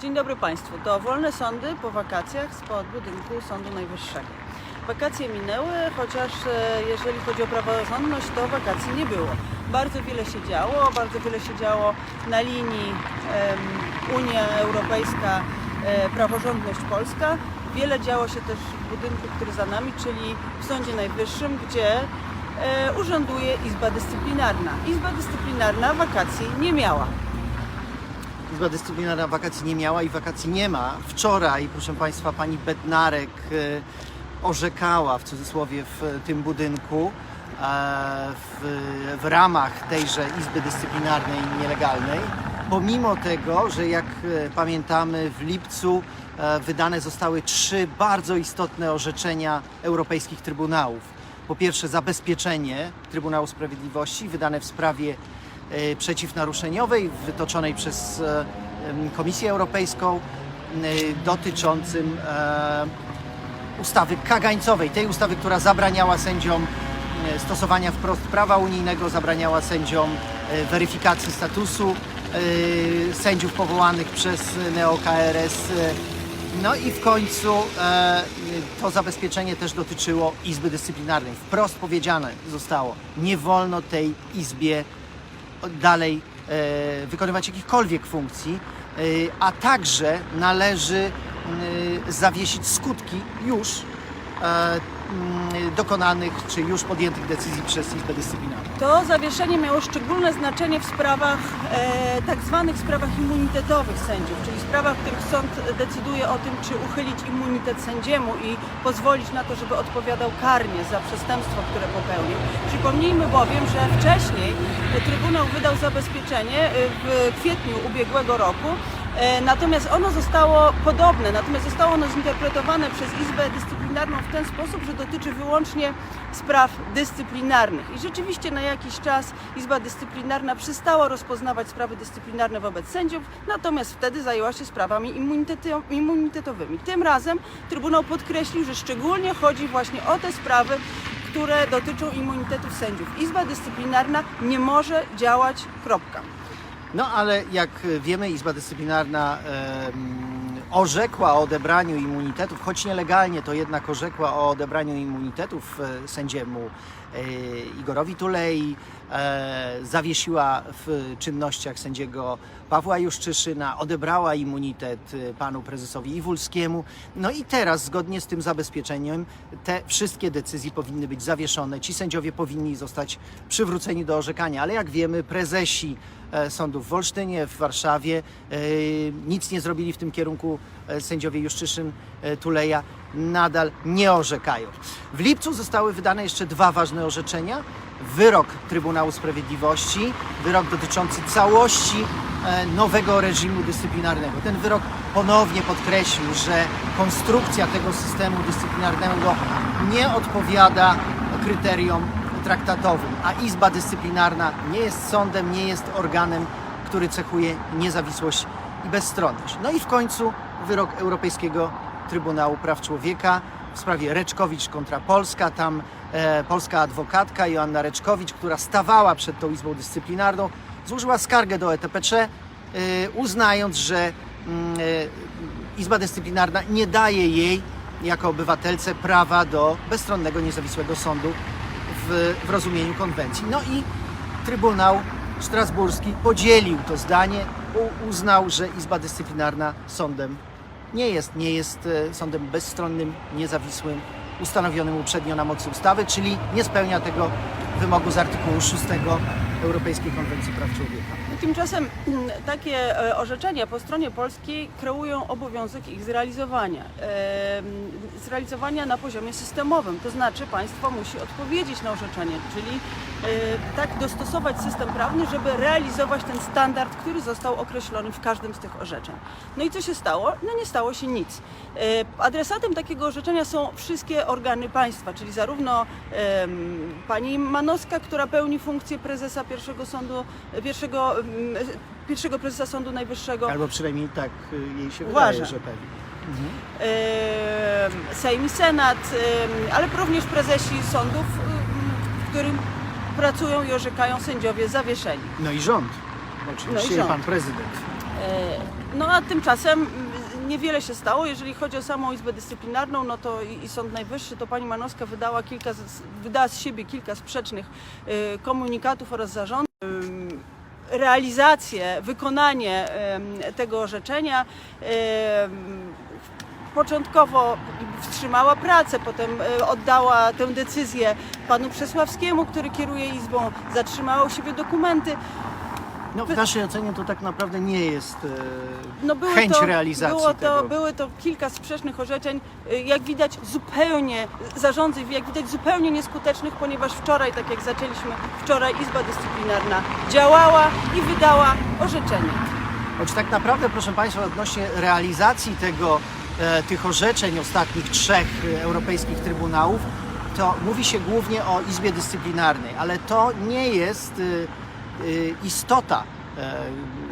Dzień dobry Państwu. To wolne sądy po wakacjach spod budynku Sądu Najwyższego. Wakacje minęły, chociaż e, jeżeli chodzi o praworządność, to wakacji nie było. Bardzo wiele się działo, bardzo wiele się działo na linii Unia Europejska, e, praworządność Polska. Wiele działo się też w budynku, który za nami, czyli w Sądzie Najwyższym, gdzie e, urzęduje Izba Dyscyplinarna. Izba Dyscyplinarna wakacji nie miała. Izba Dyscyplinarna wakacji nie miała i wakacji nie ma. Wczoraj, proszę Państwa, pani Bednarek e, orzekała w cudzysłowie w tym budynku e, w, w ramach tejże Izby Dyscyplinarnej nielegalnej. Pomimo tego, że jak e, pamiętamy w lipcu e, wydane zostały trzy bardzo istotne orzeczenia europejskich trybunałów. Po pierwsze zabezpieczenie Trybunału Sprawiedliwości wydane w sprawie e, przeciwnaruszeniowej wytoczonej przez e, Komisję Europejską e, dotyczącym e, ustawy kagańcowej, tej ustawy, która zabraniała sędziom e, stosowania wprost prawa unijnego, zabraniała sędziom e, weryfikacji statusu e, sędziów powołanych przez neo-KRS. e, No i w końcu e, to zabezpieczenie też dotyczyło Izby Dyscyplinarnej. Wprost powiedziane zostało, nie wolno tej Izbie dalej e, wykonywać jakichkolwiek funkcji, e, a także należy e, zawiesić skutki już dokonanych czy już podjętych decyzji przez Izbę Dyscyplinarną. To zawieszenie miało szczególne znaczenie w sprawach, e, tak zwanych sprawach immunitetowych sędziów, czyli sprawach, w których sąd decyduje o tym, czy uchylić immunitet sędziemu i pozwolić na to, żeby odpowiadał karnie za przestępstwo, które popełnił. Przypomnijmy bowiem, że wcześniej Trybunał wydał zabezpieczenie e, w kwietniu ubiegłego roku, E, Natomiast ono zostało podobne, natomiast zostało ono zinterpretowane przez Izbę Dyscyplinarną w ten sposób, że dotyczy wyłącznie spraw dyscyplinarnych. I rzeczywiście na jakiś czas Izba Dyscyplinarna przestała rozpoznawać sprawy dyscyplinarne wobec sędziów, natomiast wtedy zajęła się sprawami immunitetowymi. Tym razem Trybunał podkreślił, że szczególnie chodzi właśnie o te sprawy, które dotyczą immunitetów sędziów. Izba Dyscyplinarna nie może działać, kropka. No ale jak wiemy, Izba Dyscyplinarna em, orzekła o odebraniu immunitetów, choć nielegalnie, to jednak orzekła o odebraniu immunitetów e, sędziemu e, Igorowi Tulei, e, zawiesiła w czynnościach sędziego Pawła Juszczyszyna, odebrała immunitet panu prezesowi Iwulskiemu. No i teraz, zgodnie z tym zabezpieczeniem, te wszystkie decyzje powinny być zawieszone. Ci sędziowie powinni zostać przywróceni do orzekania, ale jak wiemy, prezesi sądów w Wolsztynie, w Warszawie. e, Nic nie zrobili w tym kierunku e, sędziowie Juszczyszyn, e, Tuleja. Nadal nie orzekają. W lipcu zostały wydane jeszcze dwa ważne orzeczenia. Wyrok Trybunału Sprawiedliwości, wyrok dotyczący całości e, nowego reżimu dyscyplinarnego. Ten wyrok ponownie podkreślił, że konstrukcja tego systemu dyscyplinarnego nie odpowiada kryteriom traktatowym, a Izba Dyscyplinarna nie jest sądem, nie jest organem, który cechuje niezawisłość i bezstronność. No i w końcu wyrok Europejskiego Trybunału Praw Człowieka w sprawie Reczkowicz kontra Polska. Tam e, polska adwokatka Joanna Reczkowicz, która stawała przed tą Izbą Dyscyplinarną, złożyła skargę do ETPC, e, uznając, że mm, e, Izba Dyscyplinarna nie daje jej jako obywatelce prawa do bezstronnego, niezawisłego sądu w, w rozumieniu konwencji. No i Trybunał Strasburski podzielił to zdanie, uznał, że Izba Dyscyplinarna sądem nie jest, nie jest e, sądem bezstronnym, niezawisłym, ustanowionym uprzednio na mocy ustawy, czyli nie spełnia tego wymogu z artykułu 6 Europejskiej Konwencji Praw Człowieka. Tymczasem mm, takie e, orzeczenia po stronie polskiej kreują obowiązek ich zrealizowania. Zrealizowania na poziomie systemowym, to znaczy państwo musi odpowiedzieć na orzeczenie, czyli e, tak dostosować system prawny, żeby realizować ten standard, który został określony w każdym z tych orzeczeń. No i co się stało? No nie stało się nic. E, Adresatem takiego orzeczenia są wszystkie organy państwa, czyli zarówno pani Manowska, która pełni funkcję prezesa pierwszego sądu, pierwszego, em, pierwszego prezesa Sądu Najwyższego, Albo przynajmniej tak y, jej się Uważa. wydaje, że pewnie. em, Sejm i Senat, ale również prezesi sądów, em, w którym pracują i orzekają sędziowie zawieszeni. No i rząd. Oczywiście No i rząd. pan prezydent. E, No a tymczasem mm, niewiele się stało. Jeżeli chodzi o samą Izbę Dyscyplinarną, no to i, i Sąd Najwyższy, to pani Manowska wydała, kilka, z- wydała z siebie kilka sprzecznych e, komunikatów oraz zarządów. Realizację, wykonanie em, tego orzeczenia em, początkowo wstrzymała pracę, potem e, oddała tę decyzję panu Przesławskiemu, który kieruje Izbą, zatrzymała u siebie dokumenty. No, w naszej ocenie to tak naprawdę nie jest e, No chęć to, realizacji było to, tego. Były to kilka sprzecznych orzeczeń, y, jak widać zupełnie, zarządzeń, jak widać zupełnie nieskutecznych, ponieważ wczoraj, tak jak zaczęliśmy, wczoraj Izba Dyscyplinarna działała i wydała orzeczenie. Choć tak naprawdę, proszę Państwa, odnośnie realizacji tego, e, tych orzeczeń ostatnich trzech e, europejskich trybunałów, to mówi się głównie o Izbie Dyscyplinarnej, ale to nie jest e, e, istota e,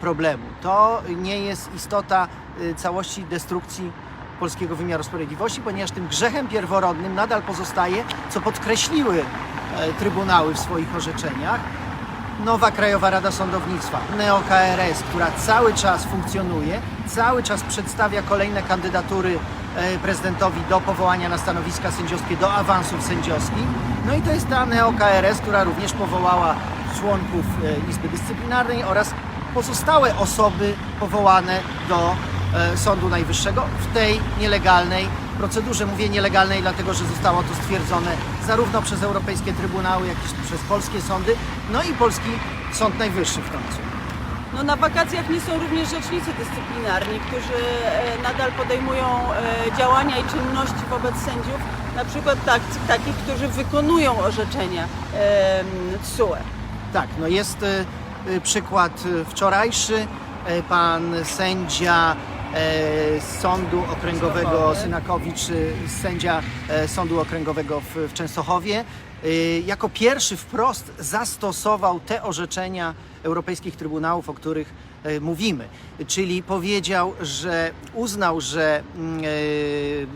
problemu. To nie jest istota e, całości destrukcji polskiego wymiaru sprawiedliwości, ponieważ tym grzechem pierworodnym nadal pozostaje, co podkreśliły e, trybunały w swoich orzeczeniach, nowa Krajowa Rada Sądownictwa, NeoKRS, która cały czas funkcjonuje, cały czas przedstawia kolejne kandydatury e, prezydentowi do powołania na stanowiska sędziowskie, do awansów sędziowskich. No i to jest ta NeoKRS, która również powołała członków e, Izby Dyscyplinarnej oraz pozostałe osoby powołane do e, Sądu Najwyższego w tej nielegalnej procedurze. Mówię nielegalnej, dlatego że zostało to stwierdzone zarówno przez europejskie trybunały, jak i przez polskie sądy, no i polski Sąd Najwyższy w końcu. No na wakacjach nie są również rzecznicy dyscyplinarni, którzy e, nadal podejmują działania i czynności wobec sędziów, na przykład tak, takich, którzy wykonują orzeczenia e, TSUE. Tak, no jest e, e, przykład e, wczorajszy. Pan sędzia Sądu Okręgowego. Synakowicz, sędzia Sądu Okręgowego w, Częstochowie, jako pierwszy wprost zastosował te orzeczenia europejskich trybunałów, o których mówimy. Czyli powiedział, że uznał, że mm,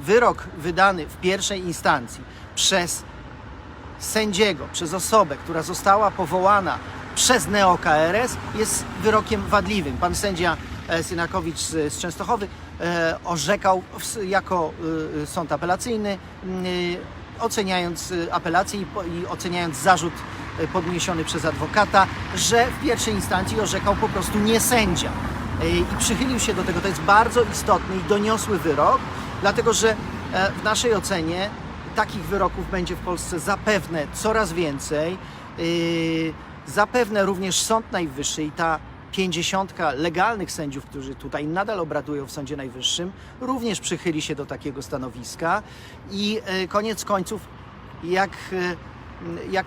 wyrok wydany w pierwszej instancji przez sędziego, przez osobę, która została powołana przez NeoKRS jest wyrokiem wadliwym. Pan sędzia e, Synakowicz z, Częstochowy e, orzekał jako e, sąd apelacyjny, m, e, oceniając apelację i, oceniając zarzut podniesiony przez adwokata, że w pierwszej instancji orzekał po prostu nie sędzia. I przychylił się do tego. To jest bardzo istotny i doniosły wyrok, dlatego że w naszej ocenie takich wyroków będzie w Polsce zapewne coraz więcej. Yy, Zapewne również Sąd Najwyższy i ta pięćdziesiątka legalnych sędziów, którzy tutaj nadal obradują w Sądzie Najwyższym, również przychyli się do takiego stanowiska. I yy, koniec końców, jak, yy, jak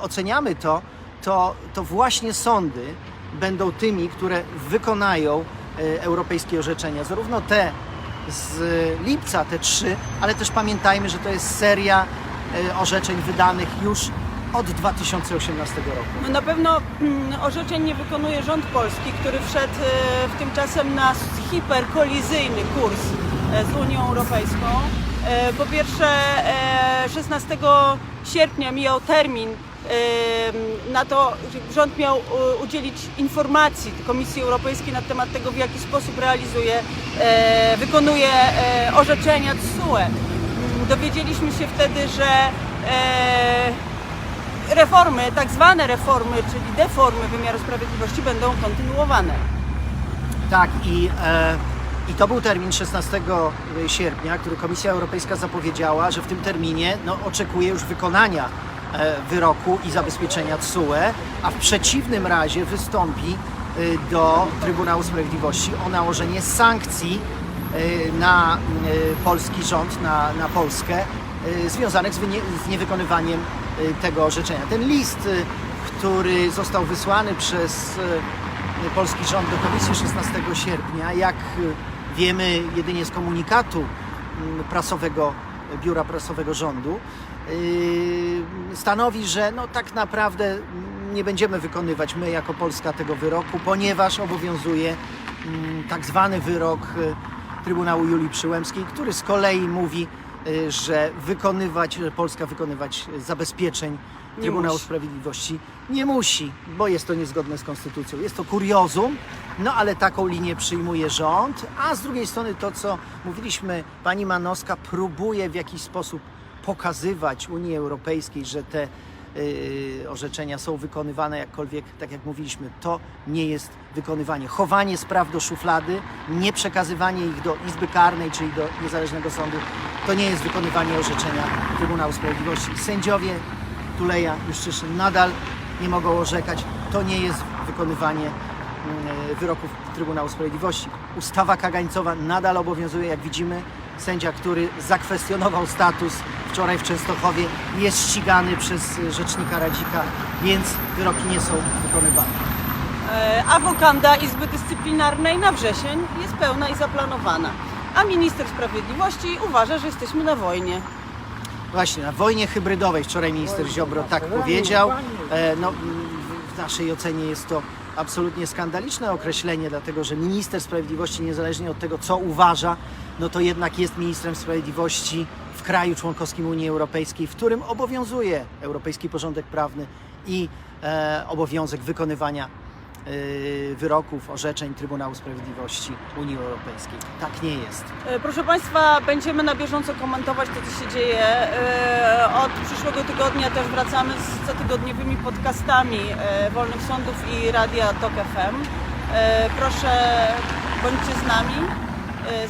oceniamy to, to, to właśnie sądy będą tymi, które wykonają europejskie orzeczenia, zarówno te z lipca te trzy, ale też pamiętajmy, że to jest seria e, orzeczeń wydanych już od 2018 roku. No na pewno mm, orzeczeń nie wykonuje rząd polski, który wszedł e, w tymczasem na hiperkolizyjny kurs e, z Unią Europejską. Po pierwsze, e, 16 sierpnia mijał termin na to, rząd miał e, udzielić informacji Komisji Europejskiej na temat tego, w jaki sposób realizuje, e, wykonuje e, orzeczenia TSUE. Mm, Dowiedzieliśmy się wtedy, że reformy, tak zwane reformy, czyli deformy wymiaru sprawiedliwości będą kontynuowane. Tak, i, e, i to był termin 16 sierpnia, który Komisja Europejska zapowiedziała, że w tym terminie no, oczekuje już wykonania wyroku i zabezpieczenia TSUE, a w przeciwnym razie wystąpi e, do Trybunału Sprawiedliwości o nałożenie sankcji e, na e, polski rząd, na, na Polskę, e, związanych z, z niewykonywaniem e, tego orzeczenia. Ten list, e, który został wysłany przez e, polski rząd do komisji 16 sierpnia, jak e, wiemy jedynie z komunikatu prasowego, biura prasowego rządu, yy, stanowi, że no tak naprawdę nie będziemy wykonywać my jako Polska tego wyroku, ponieważ obowiązuje mm, tak zwany wyrok e, Trybunału Julii Przyłębskiej, który z kolei mówi, e, że wykonywać, że Polska wykonywać zabezpieczeń Trybunału. Sprawiedliwości nie musi, bo jest to niezgodne z konstytucją. Jest to kuriozum, No ale taką linię przyjmuje rząd, a z drugiej strony to, co mówiliśmy, pani Manowska próbuje w jakiś sposób pokazywać Unii Europejskiej, że te yy, orzeczenia są wykonywane jakkolwiek, tak jak mówiliśmy, to nie jest wykonywanie. Chowanie spraw do szuflady, nie przekazywanie ich do Izby Karnej, czyli do niezależnego sądu, to nie jest wykonywanie orzeczenia Trybunału Sprawiedliwości. Sędziowie Tuleja, Juszczyszyn nadal nie mogą orzekać. To nie jest wykonywanie wyroków Trybunału Sprawiedliwości. Ustawa kagańcowa nadal obowiązuje, jak widzimy. Sędzia, który zakwestionował status wczoraj w Częstochowie, jest ścigany przez rzecznika Radzika, więc wyroki nie są wykonywane. E, A wokanda Izby Dyscyplinarnej na wrzesień jest pełna i zaplanowana. A minister sprawiedliwości uważa, że jesteśmy na wojnie. Właśnie, na wojnie hybrydowej wczoraj minister Ziobro tak powiedział. E, No, w naszej ocenie jest to absolutnie skandaliczne określenie, dlatego że minister sprawiedliwości, niezależnie od tego, co uważa, no to jednak jest ministrem sprawiedliwości w kraju członkowskim Unii Europejskiej, w którym obowiązuje europejski porządek prawny i e, obowiązek wykonywania wyroków, orzeczeń Trybunału Sprawiedliwości Unii Europejskiej. Tak nie jest. E, Proszę Państwa, będziemy na bieżąco komentować to, co się dzieje. E, Od przyszłego tygodnia też wracamy z cotygodniowymi podcastami e, Wolnych Sądów i Radia TOK FM. Proszę, bądźcie z nami,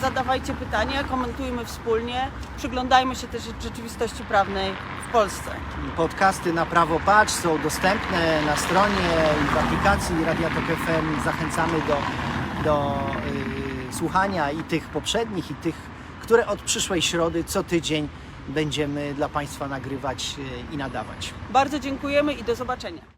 zadawajcie pytania, komentujmy wspólnie, przyglądajmy się też rzeczywistości prawnej w Polsce. Podcasty na Prawo Patrz są dostępne na stronie i w aplikacji Radia Tok FM. Zachęcamy do, do y, słuchania i tych poprzednich, i tych, które od przyszłej środy co tydzień będziemy dla Państwa nagrywać y, i nadawać. Bardzo dziękujemy i do zobaczenia.